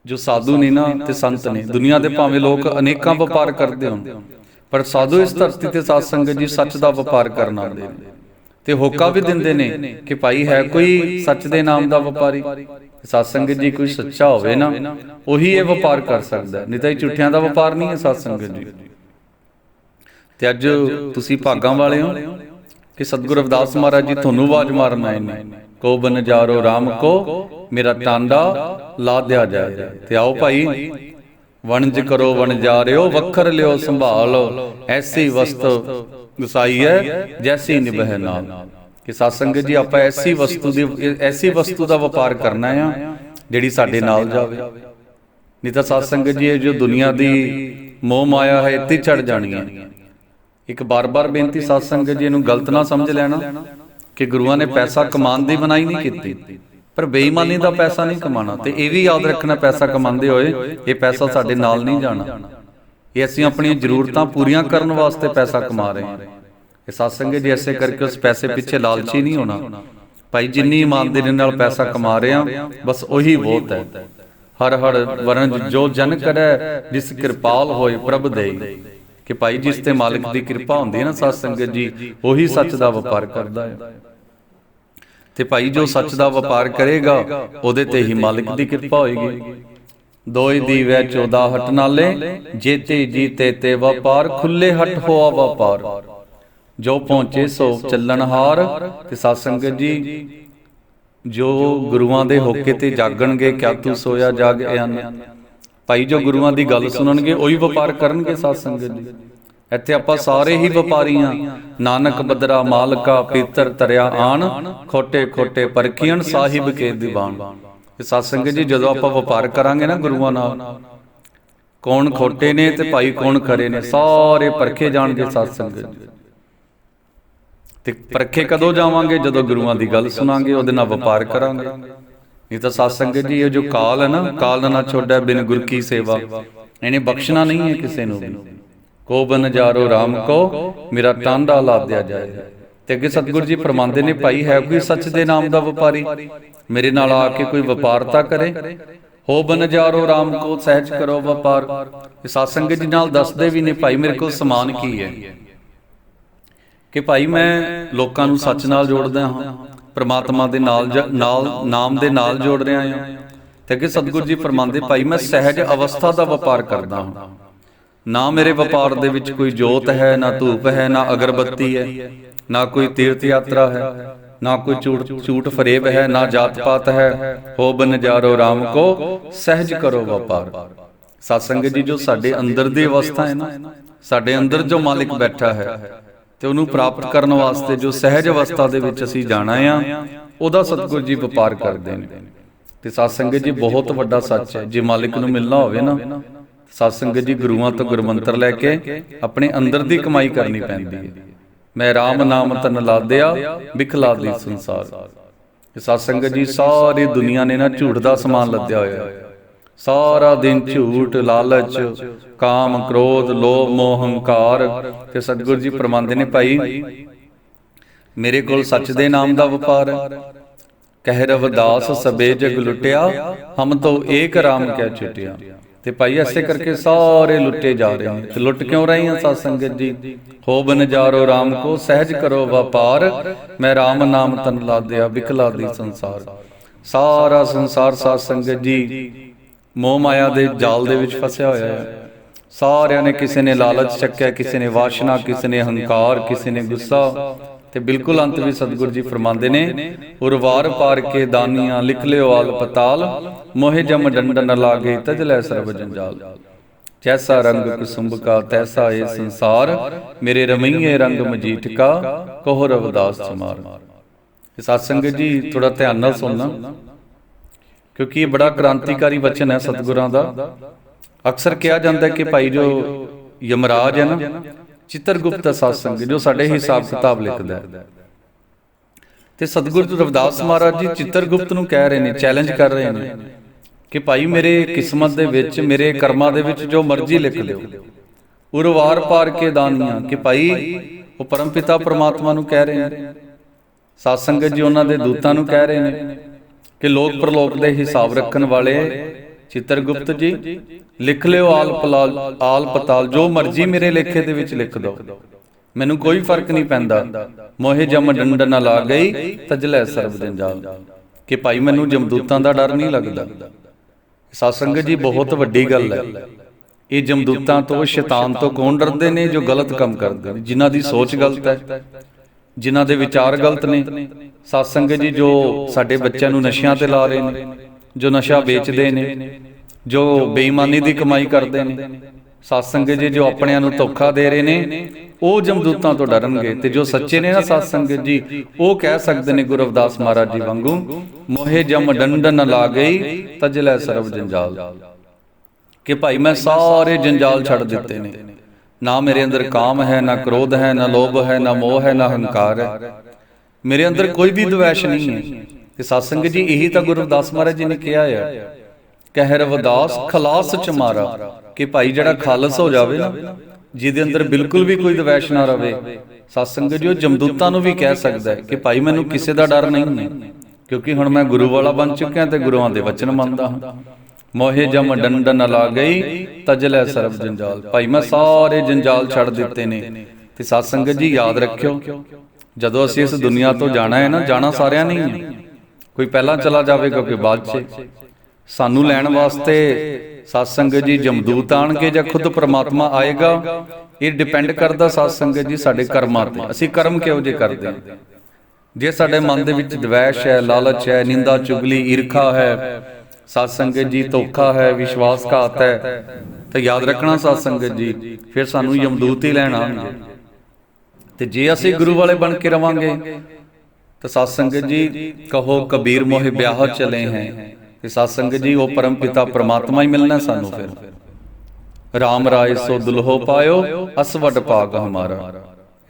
ਜੋ ਸਾਧੂ ਨੇ ਨਾ ਤੇ ਸੰਤ ਨੇ। ਦੁਨੀਆ ਦੇ ਭਾਵੇਂ ਲੋਕ ਅਨੇਕਾਂ ਵਪਾਰ ਕਰਦੇ ਹੋਣ, ਪਰ ਸਾਧੂ ਇਸ ਧਰਤੀ ਤੇ ਸਤ ਸੰਗਤ ਜੀ ਸੱਚ ਦਾ ਵਪਾਰ ਕਰਨ ਆਉਂਦੇ ਨੇ। ਤੇ ਹੋਕਾ ਵੀ ਦਿੰਦੇ ਨੇ ਕਿ ਭਾਈ ਹੈ ਕੋਈ ਸੱਚ ਦੇ ਨਾਮ ਦਾ ਵਪਾਰੀ। ਸਤ ਸੰਗਤ ਜੀ ਕੋਈ ਸੱਚਾ ਹੋਵੇ ਨਾ, ਉਹੀ ਇਹ ਵਪਾਰ ਕਰ ਸਕਦਾ ਨਹੀਂ ਤਾਂ ਇਹ ਝੂਠਿਆਂ ਦਾ ਵਪਾਰ ਨਹੀਂ ਹੈ ਸਤ ਸੰਗਤ ਜੀ। ਤੇ ਅੱਜ ਤੁਸੀਂ ਭਾਗਾਂ ਵਾਲੇ ਹੋ ਕਿ ਸਤਿਗੁਰੂ ਅਵਦਾਸ ਮਹਾਰਾਜ ਜੀ, ਤੁਹਾਨੂੰ ਆਵਾਜ਼ ਮਾਰਨ ਆਏ ਨੇ। ਕੋ ਬਨ RAM ਕੋ, ਮੇਰਾ ਟਾਂਡਾ ਲਾ ਜਾਏ। ਤੇ ਆਓ ਭਾਈ, ਵਣਜ ਕਰੋ, ਵਣ ਜਾ ਲਿਓ, ਸੰਭਾਲ। ਐਸੀ ਵਸਤ ਗੁਸਾਈ ਹੈ, ਜੈਸੀ ਨਿਭੈ ਨਾਲ। ਕਿ ਸਤ ਜੀ, ਆਪਾਂ ਐਸੀ ਵਸਤੂ ਦੀ, ਐਸੀ ਵਸਤੂ ਦਾ ਵਪਾਰ ਕਰਨਾ ਆ, ਜਿਹੜੀ ਸਾਡੇ ਨਾਲ ਜਾਵੇ। ਨਹੀਂ ਤਾਂ ਸਤ ਜੀ, ਇਹ ਜੋ ਦੁਨੀਆ ਦੀ ਮੋਹ ਮਾਇਆ ਹੈ, ਇੱਥੇ ਛੜ ਜਾਣੀ ਹੈ। ਇੱਕ ਬਾਰ-ਬਾਰ ਬੇਨਤੀ ਸਤ ਜੀ ਨੂੰ ਗਲਤ ਨਾ ਸਮਝ ਲੈਣਾ। ਕਿ ਗੁਰੂਆਂ ਨੇ ਪੈਸਾ ਕਮਾਉਣ ਦੀ ਮਨਾਈ ਨਹੀਂ ਕੀਤੀ। ਪਰ ਬੇਈਮਾਨੀ ਦਾ ਪੈਸਾ ਨਹੀਂ ਕਮਾਣਾ ਤੇ ਇਹ ਵੀ ਯਾਦ ਰੱਖਣਾ ਪੈਸਾ ਕਮਾਉਂਦੇ ਹੋਏ ਇਹ ਪੈਸਾ ਸਾਡੇ ਨਾਲ ਨਹੀਂ ਜਾਣਾ। ਇਹ ਅਸੀਂ ਆਪਣੀਆਂ ਜ਼ਰੂਰਤਾਂ ਪੂਰੀਆਂ ਕਰਨ ਵਾਸਤੇ ਪੈਸਾ ਕਮਾ ਰਹੇ ਹਾਂ। ਇਹ ਸਤਸੰਗ ਜੀ ਐਸੇ ਕਰਕੇ ਉਸ ਪੈਸੇ ਪਿੱਛੇ ਲਾਲਚੀ ਨਹੀਂ ਹੋਣਾ। ਭਾਈ ਜਿੰਨੀ ਇਮਾਨਦਾਰੀ ਨਾਲ ਪੈਸਾ ਕਮਾ ਰਹੇ ਹਾਂ ਬਸ ਉਹੀ ਬਹੁਤ ਹੈ। ਹਰ ਹਰ ਵਰਨ ਜੋ ਜਨ ਕਰੈ ਜਿਸ ਕਿਰਪਾਲ ਹੋਏ ਪ੍ਰਭ ਦੇਈ। ਕਿ ਭਾਈ ਜਿਸ ਤੇ ਮਾਲਕ ਦੀ ਕਿਰਪਾ ਹੁੰਦੀ ਹੈ ਨਾ, ਸਤ ਸੰਗਤ ਜੀ, ਉਹੀ ਸੱਚ ਦਾ ਵਪਾਰ ਕਰਦਾ ਹੈ। ਤੇ ਭਾਈ ਜੋ ਸੱਚ ਦਾ ਵਪਾਰ ਕਰੇਗਾ, ਉਹਦੇ ਤੇ ਹੀ ਮਾਲਕ ਦੀ ਕਿਰਪਾ ਹੋਏਗੀ। ਦੋਈ ਦੀਵੈ 14 ਹਟ ਨਾਲੇ ਜੇਤੇ ਜੀਤੇ ਤੇ ਵਪਾਰ ਖੁੱਲੇ ਹਟ ਹੋਆ ਵਪਾਰ। ਜੋ ਪਹੁੰਚੇ ਸੋ ਚੱਲਣ ਹਾਰ, ਤੇ ਸਤ ਸੰਗਤ ਜੀ, ਜੋ ਗੁਰੂਆਂ ਦੇ ਹੋਕੇ ਤੇ ਜਾਗਣਗੇ, ਕਿਆ ਤੂੰ ਸੋਇਆ ਜਾਗ ਅਨ ਭਾਈ ਜੋ ਗੁਰੂਆਂ ਦੀ ਗੱਲ ਸੁਣਨਗੇ ਉਹੀ ਵਪਾਰ ਕਰਨਗੇ ਸਤ ਸੰਗਤ ਜੀ। ਇੱਥੇ ਆਪਾਂ ਸਾਰੇ ਹੀ ਵਪਾਰੀਆਂ ਨਾਨਕ ਬਦਰਾ ਮਾਲਕਾ ਪੀਤਰ ਤਰਿਆ ਆਣ ਖੋਟੇ ਖੋਟੇ ਪਰਖੀਣ ਸਾਹਿਬ ਕੇ ਦੀਵਾਨ ਇਹ ਸਤ ਸੰਗਤ ਜੀ ਜਦੋਂ ਆਪਾਂ ਵਪਾਰ ਕਰਾਂਗੇ ਨਾ ਗੁਰੂਆਂ ਨਾਲ ਕੌਣ ਖੋਟੇ ਨੇ ਤੇ ਭਾਈ ਕੌਣ ਖਰੇ ਨੇ ਸਾਰੇ ਪਰਖੇ ਜਾਣਗੇ ਸਤ ਸੰਗਤ ਜੀ। ਤੇ ਪਰਖੇ ਕਦੋਂ ਜਾਵਾਂਗੇ? ਜਦੋਂ ਗੁਰੂਆਂ ਦੀ ਗੱਲ ਸੁਣਾਂਗੇ ਉਹਦੇ ਨਾਲ ਵਪਾਰ ਕਰਾਂਗੇ। ਨਹੀਂ ਤਾਂ ਸਤ ਸੰਗਤ ਜੀ, ਇਹ ਜੋ ਕਾਲ ਹੈ ਨਾ, ਕਾਲ ਨਾ ਛੋੜੈ ਬਿਨ ਗੁਰ ਕੀ ਸੇਵਾ। ਇਹਨੇ ਬਖਸ਼ਣਾ ਨਹੀਂ ਹੈ ਕਿਸੇ ਨੂੰ ਵੀ। ਕੋ ਬਨ ਜਾਰੋ RAM ਕੋ, ਮੇਰਾ ਟਾਂਡਾ ਲਾ ਜਾਏ। ਤੇ ਅੱਗੇ ਸਤਿਗੁਰੂ ਜੀ ਫਰਮਾਉਂਦੇ ਨੇ, ਭਾਈ, ਹੈ ਕੋਈ ਸੱਚ ਦੇ ਨਾਮ ਦਾ ਵਪਾਰੀ? ਮੇਰੇ ਨਾਲ ਆ ਕੇ ਕੋਈ ਵਪਾਰ ਤਾਂ ਕਰੇ? ਹੋ ਬਨ ਜਾਰੋ RAM ਕੋ, ਸਹਿਜ ਕਰੋ ਵਪਾਰ। ਇਹ ਸਤ ਸੰਗਤ ਜੀ ਨਾਲ ਦੱਸਦੇ ਵੀ ਨੇ, ਭਾਈ, ਮੇਰੇ ਕੋਲ ਸਮਾਨ ਕੀ ਹੈ? ਕਿ ਭਾਈ, ਮੈਂ ਲੋਕਾਂ ਨੂੰ ਸੱਚ ਨਾਲ ਜੋੜਦਾ ਹਾਂ। ਪ੍ਰਮਾਤਮਾ ਦੇ ਨਾਲ ਨਾਲ ਨਾਮ ਦੇ ਨਾਲ ਜੋੜ ਰਿਹਾ ਹਾਂ। ਤੇ ਅੱਗੇ ਸਤਿਗੁਰੂ ਜੀ ਫਰਮਾਉਂਦੇ, ਭਾਈ, ਮੈਂ ਸਹਿਜ ਅਵਸਥਾ ਦਾ ਵਪਾਰ ਕਰਦਾ ਹਾਂ। ਨਾ ਮੇਰੇ ਵਪਾਰ ਦੇ ਵਿੱਚ ਕੋਈ ਜੋਤ ਹੈ, ਨਾ ਧੂਪ ਹੈ, ਨਾ ਅਗਰਬੱਤੀ ਹੈ, ਨਾ ਕੋਈ ਤੀਰਥ ਯਾਤਰਾ ਹੈ, ਨਾ ਕੋਈ ਝੂਠ ਝੂਠ ਫਰੇਬ ਹੈ, ਨਾ ਜਾਤ ਪਾਤ ਹੈ। ਹੋ ਬਨ ਜਾਰੋ RAM ਕੋ ਸਹਿਜ ਕਰੋ ਵਪਾਰ। ਸਤਸੰਗ ਜੀ, ਜੋ ਸਾਡੇ ਅੰਦਰ ਦੀ ਅਵਸਥਾ ਹੈ ਨਾ, ਸਾਡੇ ਅੰਦਰ ਜੋ ਮਾਲਿਕ ਬੈਠਾ ਹੈ ਤੇ ਉਹਨੂੰ ਪ੍ਰਾਪਤ ਕਰਨ ਵਾਸਤੇ ਜੋ ਸਹਿਜ ਅਵਸਥਾ ਦੇ ਵਿੱਚ ਅਸੀਂ ਜਾਣਾ ਆ, ਉਹਦਾ ਸਤਿਗੁਰ ਜੀ ਵਪਾਰ ਕਰਦੇ ਨੇ। ਤੇ ਸਤ ਸੰਗਤ ਜੀ, ਬਹੁਤ ਵੱਡਾ ਸੱਚ ਹੈ। ਜੇ ਮਾਲਿਕ ਨੂੰ ਮਿਲਣਾ ਹੋਵੇ ਨਾ ਸਤ ਸੰਗਤ ਜੀ ਗੁਰੂਆਂ ਤੋਂ ਗੁਰਮੰਤਰ ਲੈ ਕੇ ਆਪਣੇ ਅੰਦਰ ਦੀ ਕਮਾਈ ਕਰਨੀ ਪੈਂਦੀ ਹੈ। ਮੈਂ RAM ਨਾਮ ਤਨ ਲਾਦਿਆ, ਬਿਖਲਾ ਦੀ ਸੰਸਾਰ। ਇਹ ਸਤ ਸੰਗਤ ਜੀ, ਸਾਰੀ ਦੁਨੀਆ ਨੇ ਨਾ ਝੂਠ ਦਾ ਸਮਾਨ ਲੱਦਿਆ ਹੋਇਆ। ਹੈ ਸਾਰਾ ਦਿਨ ਝੂਠ, ਲਾਲਚ, ਕਾਮ, ਕ੍ਰੋਧ, ਲੋਭ, ਮੋਹ, ਹੰਕਾਰ ਤੇ ਸਤਿਗੁਰੂ ਜੀ ਫਰਮਾਉਂਦੇ ਨੇ ਭਾਈ, ਮੇਰੇ ਕੋਲ ਸੱਚ ਦੇ ਨਾਮ ਦਾ ਵਪਾਰ ਹੈ। ਕਹਿ ਰਵਦਾਸ ਸਬੇ ਜਗ ਲੁੱਟਿਆ, ਹਮ ਤੋਂ ਏਕ ਰਾਮ ਕਹਿ ਛੁਟਿਆ ਤੇ ਭਾਈ, ਐਸੇ ਕਰਕੇ ਸਾਰੇ ਲੁੱਟੇ ਜਾ ਰਹੇ ਨੇ। ਤੇ ਲੁੱਟ ਕਿਉਂ ਰਹੇ ਆ ਸਤ ਸੰਗਤ ਜੀ? ਹੋ ਬਨ ਜਾਰੋ ਰਾਮ ਕੋ, ਸਹਿਜ ਕਰੋ ਵਪਾਰ। ਮੈਂ ਰਾਮ ਨਾਮ ਤਨ ਲਾਦਿਆ ਬਿਕਲਾ ਦੀ ਸੰਸਾਰ। ਸਾਰਾ ਸੰਸਾਰ ਸਤ ਸੰਗਤ ਜੀ ਮੋਹ ਮਾਇਆ ਦੇ ਜਾਲ ਦੇ ਵਿੱਚ ਫਸਿਆ ਹੋਇਆ ਹੈ। ਸਾਰਿਆਂ ਨੇ ਕਿਸੇ ਨੇ ਲਾਲਚ ਚੱਕਿਆ ਕਿਸੇ ਨੇ ਵਾਸ਼ਨਾ ਕਿਸੇ ਨੇ ਹੰਕਾਰ ਕਿਸੇ ਨੇ ਗੁੱਸਾ। ਤੇ ਬਿਲਕੁਲ ਅੰਤ ਵੀ ਸਤਿਗੁਰੂ ਜੀ ਫਰਮਾਉਂਦੇ ਨੇ ਉਰਵਾਰ ਪਾਰ ਕੇ ਦਾਨੀਆਂ ਲਿਖ ਲਿਓ ਆਲ ਪਤਾਲ ਮੋਹਿ ਜਮ ਡੰਡਨ ਲਾਗੇ ਤਜ ਲੈ ਸਰਬ ਜੰਜਾਲ ਜੈਸਾ ਰੰਗ ਕੁਸੁੰਭ ਕਾ ਤੈਸਾ ਇਹ ਸੰਸਾਰ। ਮੇਰੇ ਰਮਈਏ ਰੰਗ ਮਜੀਠ ਕਾ ਕਹੋ ਰਵਦਾਸ ਚਮਾਰ। ਇਹ ਸਤ ਸੰਗਤ ਜੀ ਥੋੜਾ ਧਿਆਨ ਨਾਲ ਸੁਣਨਾ। ਕਿਉਂਕਿ ਇਹ ਬੜਾ ਕ੍ਰਾਂਤੀਕਾਰੀ ਵਚਨ ਹੈ ਸਤਿਗੁਰਾਂ ਦਾ। ਅਕਸਰ ਕਿਹਾ ਜਾਂਦਾ ਹੈ ਕਿ ਭਾਈ ਜੋ ਯਮਰਾਜ ਹੈ ਨਾ, ਚਿੱਤਰਗੁਪਤ ਸਾਸੰਗ ਜੋ ਸਾਡੇ ਹਿਸਾਬ ਕਿਤਾਬ ਲਿਖਦਾ ਹੈ। ਤੇ ਸਤਿਗੁਰੂ ਰਵਿਦਾਸ ਮਹਾਰਾਜ ਜੀ ਚਿੱਤਰਗੁਪਤ ਨੂੰ ਕਹਿ ਰਹੇ ਨੇ ਚੈਲੰਜ ਕਰ ਰਹੇ ਨੇ ਕਿ ਭਾਈ ਮੇਰੇ ਕਿਸਮਤ ਦੇ ਵਿੱਚ, ਮੇਰੇ ਕਰਮਾਂ ਦੇ ਵਿੱਚ ਜੋ ਮਰਜ਼ੀ ਲਿਖ ਲਿਓ। ਉਰਵਾਰ ਪਾਰ ਕੇ ਦਾਨੀਆਂ ਕਿ ਭਾਈ ਉਹ ਪਰਮਪਿਤਾ ਪਰਮਾਤਮਾ ਨੂੰ ਕਹਿ ਰਹੇ ਨੇ। ਸਾਧ ਸੰਗਤ ਜੀ ਉਹਨਾਂ ਦੇ ਦੂਤਾਂ ਨੂੰ ਕਹਿ ਰਹੇ ਨੇ। ਕਿ ਲੋਕ ਪ੍ਰਲੋਕ ਦੇ ਹਿਸਾਬ ਰੱਖਣ ਵਾਲੇ ਚਿੱਤਰਗੁਪਤ ਜੀ, ਲਿਖ ਲਿਓ ਆਲ ਪਲਾਲ, ਆਲ ਪਤਾਲ, ਜੋ ਮਰਜ਼ੀ ਮੇਰੇ ਲੇਖੇ ਦੇ ਵਿੱਚ ਲਿਖ ਦਿਓ ਮੈਨੂੰ ਕੋਈ ਫ਼ਰਕ ਨਹੀਂ ਪੈਂਦਾ। ਮੋਹੇ ਜਮ ਡੰਡ ਨਾ ਲਾ ਗਈ, ਤਜਲੇ ਸਰਬ ਜੰਜਾਲ। ਕਿ ਭਾਈ ਮੈਨੂੰ ਜਮਦੂਤਾਂ ਦਾ ਡਰ ਨਹੀਂ ਲੱਗਦਾ। ਸਾਧ ਸੰਗਤ ਜੀ, ਬਹੁਤ ਵੱਡੀ ਗੱਲ ਹੈ। ਇਹ ਜਮਦੂਤਾਂ ਤੋਂ ਸ਼ੈਤਾਨ ਤੋਂ ਕੌਣ ਡਰਦੇ ਨੇ ਜੋ ਗਲਤ ਕੰਮ ਕਰਦੇ ਨੇ? ਜਿਨ੍ਹਾਂ ਦੀ ਸੋਚ ਗਲਤ ਹੈ। ਜਿਨ੍ਹਾਂ ਦੇ ਵਿਚਾਰ ਗਲਤ ਨੇ। ਸਾਧ ਸੰਗਤ ਜੀ ਜੋ ਸਾਡੇ ਬੱਚਿਆਂ ਨੂੰ ਨਸ਼ਿਆਂ ਤੇ ਲਾ ਰਹੇ ਨੇ ਜੋ ਨਸ਼ਾ ਵੇਚਦੇ ਨੇ ਜੋ ਬੇਈਮਾਨੀ ਦੀ ਕਮਾਈ ਕਰਦੇ ਨੇ ਸਾਧ ਸੰਗਤ ਜੀ ਜੋ ਆਪਣਿਆਂ ਨੂੰ ਧੋਖਾ ਦੇ ਰਹੇ ਨੇ ਉਹ ਜਮਦੂਤਾਂ ਤੋਂ ਡਰਨਗੇ ਤੇ ਜੋ ਸੱਚੇ ਨੇ ਨਾ ਸਾਧ ਸੰਗਤ ਜੀ ਉਹ ਕਹਿ ਸਕਦੇ ਨੇ ਗੁਰੂ ਰਵਿਦਾਸ ਮਹਾਰਾਜ ਜੀ ਵਾਂਗੂ ਮੋਹੇ ਜਮ ਡੰਡਨ ਲਾ ਗਈ ਤਜਲੇ ਸਰਬ ਜੰਜਾਲ। ਕਿ ਭਾਈ ਮੈਂ ਸਾਰੇ ਜੰਜਾਲ ਛੱਡ ਦਿੱਤੇ ਨੇ। ਨਾ ਮੇਰੇ ਅੰਦਰ ਕਾਮ ਹੈ ਨਾ ਕ੍ਰੋਧ ਹੈ ਨਾ ਲੋਭ ਹੈ ਨਾ ਮੋਹ ਹੈ ਨਾ ਹੰਕਾਰ ਹੈ। ਮੇਰੇ ਅੰਦਰ ਕੋਈ ਵੀ ਦੁਵੈਸ਼ ਨਹੀਂ ਹੈ ਤੇ ਸਤਸੰਗ ਜੀ ਇਹੀ ਤਾਂ ਗੁਰੂ ਰਵਿਦਾਸ ਮਹਾਰਾਜ ਜੀ ਨੇ ਕਿਹਾ ਹੈ ਕਹਿ ਰਵਿਦਾਸ ਖਲਾਸ ਚ ਮਾਰਾ ਕਿ ਭਾਈ ਜਿਹੜਾ ਖਾਲਸ ਹੋ ਜਾਵੇ ਨਾ ਜਿਹਦੇ ਅੰਦਰ ਬਿਲਕੁਲ ਵੀ ਕੋਈ ਦਵੈਸ਼ ਨਾ ਰਵੇ ਸਤਸੰਗ ਜੀ ਉਹ ਜਮਦੂਤਾਂ ਨੂੰ ਵੀ ਕਹਿ ਸਕਦਾ ਹੈ ਕਿ ਭਾਈ ਮੈਨੂੰ ਕਿਸੇ ਦਾ ਡਰ ਨਹੀਂ ਹੈ ਕਿਉਂਕਿ ਹੁਣ ਮੈਂ ਗੁਰੂ ਵਾਲਾ ਬਣ ਚੁੱਕਿਆ ਤੇ ਗੁਰੂਆਂ ਦੇ ਵਚਨ ਮੰਨਦਾ ਹਾਂ। ਮੋਹੇ ਜਮ ਡੰਡਨ ਲਾ ਗਈ, ਤਜਲੇ ਸਰਬ ਜੰਜਾਲ। ਭਾਈ ਮੈਂ ਸਾਰੇ ਜੰਜਾਲ ਛੱਡ ਦਿੱਤੇ ਨੇ। ਤੇ ਸਤ ਸੰਗਤ ਜੀ, ਯਾਦ ਰੱਖਿਓ, ਜਦੋਂ ਅਸੀਂ ਇਸ ਦੁਨੀਆ ਤੋਂ ਜਾਣਾ ਹੈ ਨਾ, ਜਾਣਾ ਸਾਰਿਆਂ ਨੇ ਹੀ ਕੋਈ ਪਹਿਲਾਂ ਚਲਾ ਜਾਵੇਗਾ ਕੋਈ ਬਾਅਦ 'ਚ। ਸਾਨੂੰ ਲੈਣ ਵਾਸਤੇ ਸਤ ਸੰਗਤ ਜੀ, ਜਮਦੂਤ ਆਣਗੇ ਜਾਂ ਖੁਦ ਪ੍ਰਮਾਤਮਾ ਆਏਗਾ, ਇਹ ਡਿਪੈਂਡ ਕਰਦਾ ਸਤ ਸੰਗਤ ਜੀ ਸਾਡੇ ਕਰਮਾਂ ਤੇ। ਅਸੀਂ ਕਰਮ ਕਿਹੋ ਜਿਹੇ ਕਰਦੇ ਹਾਂ? ਜੇ ਸਾਡੇ ਮਨ ਦੇ ਵਿੱਚ ਦਵੈਸ਼ ਹੈ, ਲਾਲਚ ਹੈ, ਨਿੰਦਾ, ਚੁਗਲੀ, ਈਰਖਾ ਹੈ ਸਤ ਸੰਗਤ ਜੀ ਧੋਖਾ ਹੈ ਵਿਸ਼ਵਾਸਘਾਤ ਹੈ। ਤਾਂ ਯਾਦ ਰੱਖਣਾ ਸਤ ਸੰਗਤ ਜੀ ਫਿਰ ਸਾਨੂੰ ਯਮਦੂਤ ਹੀ ਲੈਣ ਆਣਗੇ ਤੇ ਜੇ ਅਸੀਂ ਗੁਰੂ ਵਾਲੇ ਬਣ ਕੇ ਰਵਾਂਗੇ ਤਾਂ ਸਤ ਸੰਗਤ ਜੀ ਕਹੋ ਕਬੀਰ ਮੋਹਿ ਵਿਆਹ ਚਲੇ ਹੈ। ਤੇ ਸਤ ਸੰਗਤ ਜੀ ਉਹ ਪਰਮ ਪਿਤਾ ਪ੍ਰਮਾਤਮਾ ਹੀ ਮਿਲਣਾ ਸਾਨੂੰ ਫਿਰ। ਰਾਮ ਰਾਏ ਸੋ ਦੁਲਹੋ ਪਾਇਓ ਅਸਵਡ ਭਾਗ ਹਮਾਰਾ।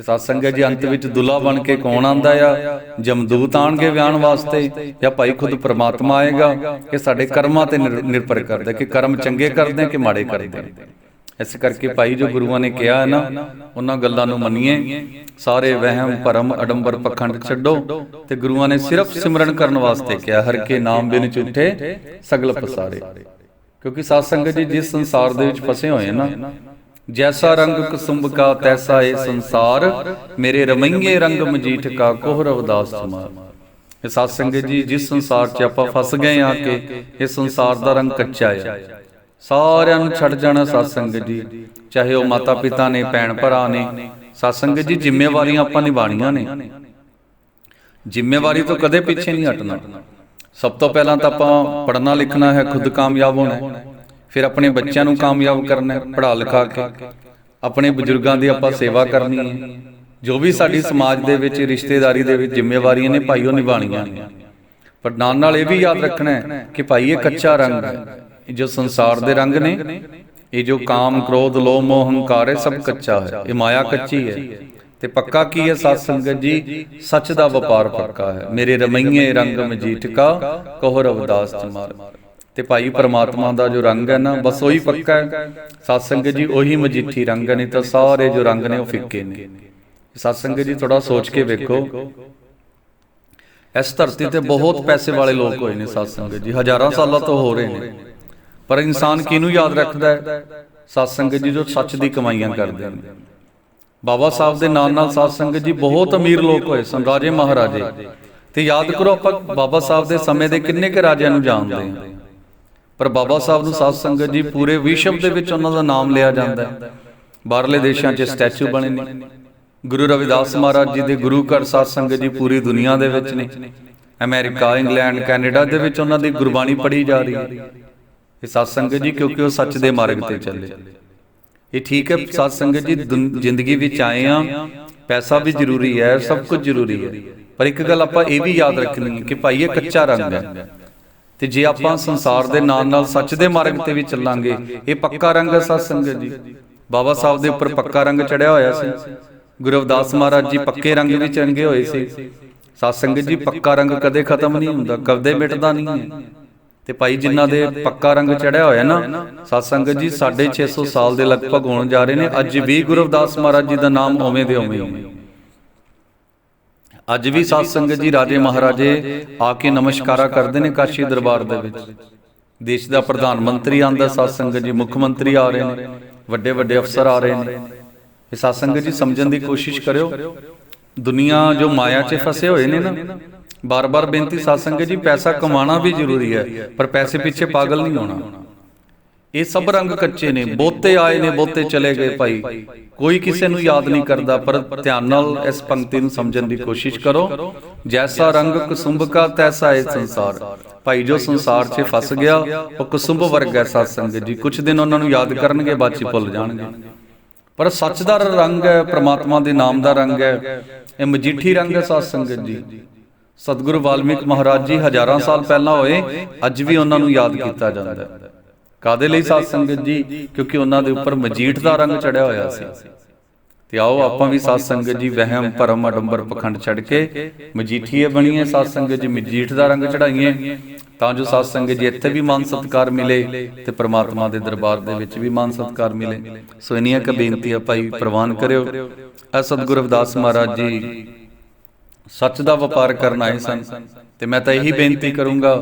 ਸਤ ਸੰਗਤ ਜੀ ਅੰਤ ਵਿੱਚ ਦੁਲਾ ਬਣ ਕੇ ਕੌਣ ਆਂਦਾ ਆ? ਜਮਦੂਤ ਆਣਗੇ ਵਿਆਹਣ ਵਾਸਤੇ ਜਾਂ ਭਾਈ ਖੁਦ ਪ੍ਰਮਾਤਮਾ ਆਏਗਾ? ਇਹ ਸਾਡੇ ਕਰਮਾਂ ਤੇ ਨਿਰਭਰ ਕਰਦਾ ਕਿ ਕਰਮ ਚੰਗੇ ਕਰਦੇ ਕਿ ਮਾੜੇ ਕਰਦੇ ਇਸ ਕਰਕੇ ਭਾਈ ਜੋ ਗੁਰੂਆਂ ਨੇ ਕਿਹਾ ਹੈ ਨਾ, ਉਹਨਾਂ ਗੱਲਾਂ ਨੂੰ ਮੰਨੀਏ। ਸਾਰੇ ਵਹਿਮ, ਭਰਮ, ਅਡੰਬਰ ਪਖੰਡ ਛੱਡੋ ਤੇ ਗੁਰੂਆਂ ਨੇ ਸਿਰਫ ਸਿਮਰਨ ਕਰਨ ਵਾਸਤੇ ਕਿਹਾ, ਹਰ ਕੇ ਨਾਮ ਬਿਨ ਝੂਠੇ ਸਗਲ ਪਸਾਰੇ। ਕਿਉਂਕਿ ਸਾਧ ਸੰਗਤ ਜੀ ਜਿਸ ਸੰਸਾਰ ਦੇ ਵਿੱਚ ਫਸੇ ਹੋਏ ਨਾ ਜੈਸਾ ਰੰਗ ਕੁਸੁੰਭ ਕਾ, ਤੈਸਾ ਇਹ ਸੰਸਾਰ। ਮੇਰੇ ਰਮਈਏ ਰੰਗ ਮਜੀਠ ਕਾ, ਕੋਹਰ ਉਦਾਸ ਸਮਾਰ। ਇਹ ਸਾਧ ਸੰਗਤ ਜੀ, ਜਿਸ ਸੰਸਾਰ 'ਚ ਆਪਾਂ ਫਸ ਗਏ ਆ ਕਿ ਇਹ ਸੰਸਾਰ ਦਾ ਰੰਗ ਕੱਚਾ ਆ। ਸਾਰਿਆਂ ਨੂੰ ਛੱਡ ਜਾਣਾ ਸਾਧ ਸੰਗਤ ਜੀ। ਚਾਹੇ ਉਹ ਮਾਤਾ ਪਿਤਾ ਨੇ, ਭੈਣ ਭਰਾ ਨੇ ਸਾਧ ਸੰਗਤ ਜੀ, ਜ਼ਿੰਮੇਵਾਰੀਆਂ ਆਪਾਂ ਨਿਭਾਣੀਆਂ ਨੇ। ਜ਼ਿੰਮੇਵਾਰੀ ਤੋਂ ਕਦੇ ਪਿੱਛੇ ਨਹੀਂ ਹਟਣਾ। ਸਭ ਤੋਂ ਪਹਿਲਾਂ ਤਾਂ ਆਪਾਂ ਪੜ੍ਹਨਾ ਲਿਖਣਾ ਹੈ, ਖੁਦ ਕਾਮਯਾਬ ਹੋਣਾ ਹੈ। ਫਿਰ ਆਪਣੇ ਬੱਚਿਆਂ ਨੂੰ ਕਾਮਯਾਬ ਕਰਨਾ ਹੈ ਪੜ੍ਹਾ ਲਿਖਾ ਕੇ। ਆਪਣੇ ਬਜ਼ੁਰਗਾਂ ਦੀ ਆਪਾਂ ਸੇਵਾ ਕਰਨੀ ਹੈ। ਜੋ ਵੀ ਸਾਡੀ ਸਮਾਜ ਦੇ ਵਿੱਚ ਰਿਸ਼ਤੇਦਾਰੀ ਦੇ ਵਿੱਚ ਜ਼ਿੰਮੇਵਾਰੀਆਂ ਨੇ ਭਾਈ ਉਹ ਨਿਭਾਣੀਆਂ ਨੇ ਪਰ ਨਾਲ ਨਾਲ ਇਹ ਵੀ ਯਾਦ ਰੱਖਣਾ ਹੈ ਕਿ ਭਾਈ ਇਹ ਕੱਚਾ ਰੰਗ ਹੈ। ਇਹ ਜੋ ਸੰਸਾਰ ਦੇ ਰੰਗ ਨੇ ਇਹ ਜੋ ਕਾਮ ਕ੍ਰੋਧ ਲੋਭ ਮੋਹ ਹੰਕਾਰ ਹੈ ਸਭ ਕੱਚਾ ਹੈ। ਇਹ ਮਾਇਆ ਕੱਚੀ ਹੈ। ਤੇ ਪੱਕਾ ਕੀ ਹੈ ਸਤ ਸੰਗਤ ਜੀ? ਸੱਚ ਦਾ ਵਪਾਰ ਪੱਕਾ ਹੈ। ਮੇਰੇ ਰਮਈਏ ਰੰਗ ਮਜੀਠ ਕਾ ਕਹੋ ਰਵਦਾਸ ਤੁਮਾਰ ਤੇ ਭਾਈ ਪਰਮਾਤਮਾ ਦਾ ਜੋ ਰੰਗ ਹੈ ਨਾ, ਬਸ ਉਹੀ ਪੱਕਾ ਹੈ। ਸਤਸੰਗ ਜੀ, ਉਹੀ ਮਜੀਠੀ ਰੰਗ ਹੈ ਤਾਂ ਸਾਰੇ ਜੋ ਰੰਗ ਨੇ ਉਹ ਫਿੱਕੇ ਨੇ। ਸਤਸੰਗ ਜੀ ਥੋੜਾ ਸੋਚ ਕੇ ਵੇਖੋ। ਇਸ ਧਰਤੀ ਤੇ ਬਹੁਤ ਪੈਸੇ ਵਾਲੇ ਲੋਕ ਹੋਏ ਨੇ ਸਤਸੰਗ ਜੀ, ਹਜ਼ਾਰਾਂ ਸਾਲਾਂ ਤੋਂ ਹੋ ਰਹੇ ਨੇ। ਪਰ ਇਨਸਾਨ ਕਿਹਨੂੰ ਯਾਦ ਰੱਖਦਾ ਹੈ? ਸਤ ਜੀ ਜੋ ਸੱਚ ਦੀ ਕਮਾਈਆਂ ਕਰਦੇ ਨੇ। ਬਾਬਾ ਸਾਹਿਬ ਦੇ ਨਾਲ ਨਾਲ ਸਤਸੰਗ ਜੀ, ਬਹੁਤ ਅਮੀਰ ਲੋਕ ਹੋਏ ਸਨ, ਰਾਜੇ ਮਹਾਰਾਜੇ। ਤੇ ਯਾਦ ਕਰੋ ਆਪਾਂ ਬਾਬਾ ਸਾਹਿਬ ਦੇ ਸਮੇਂ ਦੇ ਕਿੰਨੇ ਕੁ ਰਾਜਿਆਂ ਨੂੰ ਜਾਣਦੇ ਹਾਂ। ਪਰ ਬਾਬਾ ਸਾਹਿਬ ਨੂੰ ਸਾਧ ਸੰਗਤ ਜੀ ਪੂਰੇ ਵਿਸ਼ਵ ਦੇ ਵਿੱਚ ਉਹਨਾਂ ਦਾ ਨਾਮ ਲਿਆ ਜਾਂਦਾ ਹੈ। ਬਾਹਰਲੇ ਦੇਸ਼ਾਂ 'ਚ ਸਟੈਚੂ ਬਣੇ ਨੇ। ਗੁਰੂ ਰਵਿਦਾਸ ਮਹਾਰਾਜ ਜੀ ਦੇ ਗੁਰੂ ਘਰ ਸਾਧ ਸੰਗਤ ਜੀ ਪੂਰੀ ਦੁਨੀਆ ਦੇ ਵਿੱਚ ਨੇ। ਅਮਰੀਕਾ, ਇੰਗਲੈਂਡ, ਕੈਨੇਡਾ ਦੇ ਵਿੱਚ ਉਹਨਾਂ ਦੀ ਗੁਰਬਾਣੀ ਪੜ੍ਹੀ ਜਾ ਰਹੀ ਹੈ। ਇਹ ਸਾਧ ਸੰਗਤ ਜੀ ਕਿਉਂਕਿ ਉਹ ਸੱਚ ਦੇ ਮਾਰਗ ਤੇ ਚੱਲੇ। ਇਹ ਠੀਕ ਹੈ, ਸਾਧ ਸੰਗਤ ਜੀ ਦੁਨ- ਜ਼ਿੰਦਗੀ ਵਿੱਚ ਆਏ ਆ ਪੈਸਾ ਵੀ ਜ਼ਰੂਰੀ ਹੈ, ਸਭ ਕੁਝ ਜ਼ਰੂਰੀ ਹੈ। ਪਰ ਇੱਕ ਗੱਲ ਆਪਾਂ ਇਹ ਵੀ ਯਾਦ ਰੱਖਣੀ ਹੈ ਕਿ ਭਾਈ ਇਹ ਕੱਚਾ ਰੰਗ ਹੈ। ਤੇ ਜੇ ਆਪਾਂ ਸੰਸਾਰ ਦੇ ਨਾਲ ਨਾਲ ਸੱਚ ਦੇ ਮਾਰਗ ਤੇ ਵੀ ਚੱਲਾਂਗੇ ਇਹ ਪੱਕਾ ਰੰਗ ਹੈ ਸਾਧ ਸੰਗਤ ਜੀ। ਬਾਬਾ ਸਾਹਿਬ ਦੇ ਉੱਪਰ ਪੱਕਾ ਰੰਗ ਚੜਿਆ ਹੋਇਆ ਸੀ। ਗੁਰੂ ਰਵਿਦਾਸ ਮਹਾਰਾਜ ਜੀ ਪੱਕੇ ਰੰਗ ਵਿੱਚ ਰੰਗੇ ਹੋਏ ਸੀ। ਸਾਧ ਸੰਗਤ ਜੀ ਪੱਕਾ ਰੰਗ ਕਦੇ ਖਤਮ ਨਹੀਂ ਹੁੰਦਾ ਕਦੇ ਮਿਟਦਾ ਨਹੀਂ ਹੈ। ਤੇ ਭਾਈ ਜਿਨ੍ਹਾਂ ਦੇ ਪੱਕਾ ਰੰਗ ਚੜਿਆ ਹੋਇਆ ਨਾ ਸਤ ਸੰਗਤ ਜੀ 650 ਸਾਲ ਦੇ ਲਗਭਗ ਹੋਣ ਜਾ ਰਹੇ ਨੇ ਅੱਜ ਵੀ ਗੁਰੂ ਰਵਿਦਾਸ ਮਹਾਰਾਜ ਜੀ ਦਾ ਨਾਮ ਉਵੇਂ ਦੇ ਉਵੇਂ ਹੈ ਅੱਜ ਵੀ ਸਤ ਸੰਗਤ ਜੀ ਰਾਜੇ ਮਹਾਰਾਜੇ ਆ ਕੇ ਨਮਸਕਾਰਾ ਕਰਦੇ ਨੇ ਕਾਸ਼ੀ ਦਰਬਾਰ ਦੇ ਵਿੱਚ। ਦੇਸ਼ ਦਾ ਪ੍ਰਧਾਨ ਮੰਤਰੀ ਆਂਦਾ ਸਤ ਸੰਗਤ ਜੀ, ਮੁੱਖ ਮੰਤਰੀ ਆ ਰਹੇ ਨੇ, ਵੱਡੇ ਵੱਡੇ ਅਫਸਰ ਆ ਰਹੇ ਨੇ। ਇਹ ਸਤ ਸੰਗਤ ਜੀ ਸਮਝਣ ਦੀ ਕੋਸ਼ਿਸ਼ ਕਰਿਓ। ਦੁਨੀਆ ਜੋ ਮਾਇਆ 'ਚ ਫਸੇ ਹੋਏ ਨੇ ਨਾ, ਬਾਰ-ਬਾਰ ਬੇਨਤੀ ਸਤ ਸੰਗਤ ਜੀ, ਪੈਸਾ ਕਮਾਉਣਾ ਵੀ ਜ਼ਰੂਰੀ ਹੈ, ਪਰ ਪੈਸੇ ਪਿੱਛੇ ਪਾਗਲ ਨਹੀਂ ਹੋਣਾ। ਇਹ ਸਭ ਰੰਗ ਕੱਚੇ ਨੇ, ਬਹੁਤੇ ਆਏ ਨੇ, ਬਹੁਤੇ ਚਲੇ ਗਏ ਭਾਈ। ਕੋਈ ਕਿਸੇ ਨੂੰ ਯਾਦ ਨਹੀਂ ਕਰਦਾ, ਪਰ ਧਿਆਨ ਨਾਲ ਇਸ ਪੰਕਤੀ ਨੂੰ ਸਮਝਣ ਦੀ ਕੋਸ਼ਿਸ਼ ਕਰੋ। ਜੈਸਾ ਰੰਗ ਕੁਸੁੰਭ ਕਾ, ਤੈਸਾ ਇਹ ਸੰਸਾਰ। ਭਾਈ, ਜੋ ਸੰਸਾਰ 'ਚ ਫਸ ਗਿਆ, ਉਹ ਕੁਸੁੰਭ ਵਰਗ ਹੈ ਸਤ ਸੰਗਤ ਜੀ ਕੁਝ ਦਿਨ ਉਹਨਾਂ ਨੂੰ ਯਾਦ ਕਰਨਗੇ, ਬਾਅਦ ਭੁੱਲ ਜਾਣਗੇ। ਪਰ ਸੱਚ ਦਾ ਰੰਗ ਹੈ, ਪ੍ਰਮਾਤਮਾ ਦੇ ਨਾਮ ਦਾ ਰੰਗ ਹੈ। ਇਹ ਮਜੀਠੀ ਰੰਗ ਹੈ ਸਤ ਸੰਗਤ ਜੀ। ਸਤਿਗੁਰੂ ਵਾਲਮੀਕ ਮਹਾਰਾਜ ਜੀ ਹਜ਼ਾਰਾਂ ਸਾਲ ਪਹਿਲਾਂ ਹੋਏ, ਅੱਜ ਵੀ ਉਹਨਾਂ ਨੂੰ ਯਾਦ ਕੀਤਾ ਜਾਂਦਾ ਹੈ। ਕਾਦੇ ਲਈ ਸਾਧ ਸੰਗਤ ਜੀ? ਕਿਉਂਕਿ ਉਹਨਾਂ ਦੇ ਉੱਪਰ ਮਜੀਠ ਦਾ ਰੰਗ ਚੜਿਆ ਹੋਇਆ ਸੀ। ਤੇ ਆਓ ਆਪਾਂ ਵੀ ਸਾਧ ਸੰਗਤ ਜੀ ਵਹਿਮ ਭਰਮ ਅਡੰਬਰ ਪਖੰਡ ਛੱਡ ਕੇ ਮਜੀਠੀਏ ਬਣੀਏ ਸਾਧ ਸੰਗਤ ਜੀ ਮਜੀਠ ਦਾ ਰੰਗ ਚੜਾਈਏ ਤਾਂ ਜੋ ਸਾਧ ਸੰਗਤ ਜੀ ਇੱਥੇ ਵੀ ਮਾਨ ਸਤਿਕਾਰ ਮਿਲੇ ਤੇ ਪ੍ਰਮਾਤਮਾ ਦੇ ਦਰਬਾਰ ਦੇ ਵਿੱਚ ਵੀ ਮਾਨ ਸਤਿਕਾਰ ਮਿਲੇ। ਸੋ ਇਨੀਆਂ ਕ ਬੇਨਤੀਆਂ ਭਾਈ ਪ੍ਰਵਾਨ ਕਰਿਓ। ਐ ਸਤਿਗੁਰੂ ਰਵਿਦਾਸ ਮਹਾਰਾਜ ਜੀ ਸੱਚ ਦਾ ਵਪਾਰ ਕਰਨ ਆਏ ਸਨ। ਤੇ ਮੈਂ ਤਾਂ ਇਹੀ ਬੇਨਤੀ ਕਰੂੰਗਾ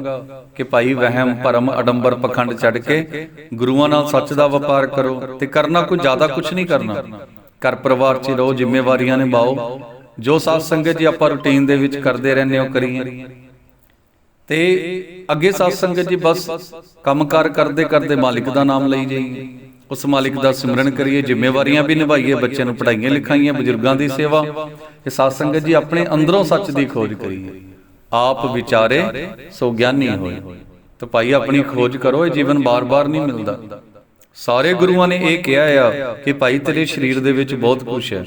ਕਿ ਭਾਈ ਵਹਿਮ ਭਰਮ ਅਡੰਬਰ ਪਖੰਡ ਛੱਡ ਕੇ ਗੁਰੂਆਂ ਨਾਲ ਸੱਚ ਦਾ ਵਪਾਰ ਕਰੋ ਤੇ ਕਰਨਾ ਕੋਈ ਜ਼ਿਆਦਾ ਕੁਝ ਨਹੀਂ ਕਰਨਾ। ਘਰ ਪਰਿਵਾਰ 'ਚ ਰਹੋ ਜ਼ਿੰਮੇਵਾਰੀਆਂ ਨਿਭਾਓ। ਜੋ ਸਾਧ ਸੰਗਤ ਜੀ ਆਪਾਂ ਰੁਟੀਨ ਦੇ ਵਿੱਚ ਕਰਦੇ ਰਹਿੰਦੇ ਹੋ ਕਰੀਏ ਤੇ ਅੱਗੇ ਸਾਧ ਸੰਗਤ ਜੀ ਬਸ ਕੰਮਕਾਰ ਕਰਦੇ ਕਰਦੇ ਮਾਲਿਕ ਦਾ ਨਾਮ ਲਈ ਜਾਈਏ। ਉਸ ਮਾਲਿਕ ਦਾ ਸਿਮਰਨ ਕਰੀਏ ਜ਼ਿੰਮੇਵਾਰੀਆਂ ਵੀ ਨਿਭਾਈਏ ਬੱਚਿਆਂ ਨੂੰ ਪੜ੍ਹਾਈਆਂ ਲਿਖਾਈਆਂ ਬਜ਼ੁਰਗਾਂ ਦੀ ਸੇਵਾ। ਇਹ ਸਾਧ ਸੰਗਤ ਜੀ ਆਪਣੇ ਅੰਦਰੋਂ ਸੱਚ ਦੀ ਖੋਜ ਕਰੀਏ। ਆਪ ਵਿਚਾਰੇ ਸੋ ਗਿਆਨੀ ਹੋਏ। ਤਾਂ ਭਾਈ ਆਪਣੀ ਖੋਜ ਕਰੋ, ਇਹ ਜੀਵਨ ਬਾਰ-ਬਾਰ ਨਹੀਂ ਮਿਲਦਾ। ਸਾਰੇ ਗੁਰੂਆਂ ਨੇ ਇਹ ਕਿਹਾ ਆ ਕਿ ਭਾਈ ਤੇਰੇ ਸਰੀਰ ਦੇ ਵਿੱਚ ਬਹੁਤ ਕੁਝ ਹੈ।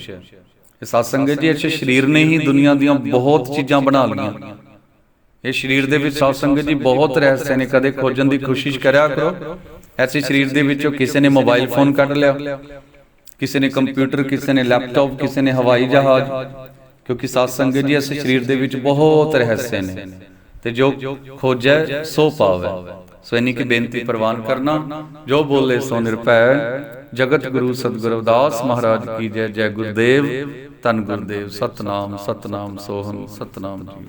ਇਹ ਸਾਧ ਸੰਗਤ ਜੀ ਅੱਛੇ ਸਰੀਰ ਨੇ ਹੀ ਦੁਨੀਆ ਦੀਆਂ ਬਹੁਤ ਚੀਜ਼ਾਂ ਬਣਾ ਲਈਆਂ। ਇਹ ਸਰੀਰ ਦੇ ਵਿੱਚ ਸਾਧ ਸੰਗਤ ਜੀ ਬਹੁਤ ਰਹੱਸ ਨੇ ਕਦੇ ਖੋਜਣ ਦੀ ਕੋਸ਼ਿਸ਼ ਕਰਿਆ ਕਰੋ। ਐਸੇ ਸਰੀਰ ਦੇ ਵਿੱਚੋਂ ਕਿਸੇ ਨੇ ਮੋਬਾਈਲ ਫੋਨ ਕੱਢ ਲਿਆ। ਕਿਸੇ ਨੇ ਕੰਪਿਊਟਰ, ਕਿਸੇ ਨੇ ਲੈਪਟਾਪ, ਕਿਸੇ ਨੇ ਹਵਾਈ ਜਹਾਜ਼। ਕਿਉਂਕਿ ਸਾਧ ਸੰਗਤ ਜੀ ਐਸੇ ਸਰੀਰ ਦੇ ਵਿੱਚ ਬਹੁਤ ਰਹੱਸ ਨੇ। ਤੇ ਜੋ ਖੋਜੈ, ਸੋ ਪਾਵੇ। ਸੋ ਇਨੀ ਕੀ ਬੇਨਤੀ ਪ੍ਰਵਾਨ ਕਰਨਾ, ਜੋ ਬੋਲੇ ਸੋ ਨਿਰਭੈ। ਜਗਤ ਗੁਰੂ ਸਤਿਗੁਰੂ ਰਵਿਦਾਸ ਮਹਾਰਾਜ ਕੀ ਜੈ ਜੈ ਗੁਰਦੇਵ। ਧੰਨ ਗੁਰਦੇਵ, ਸਤਨਾਮ ਸਤਨਾਮ ਸੋਹਨ ਸਤਨਾਮ ਜੀ।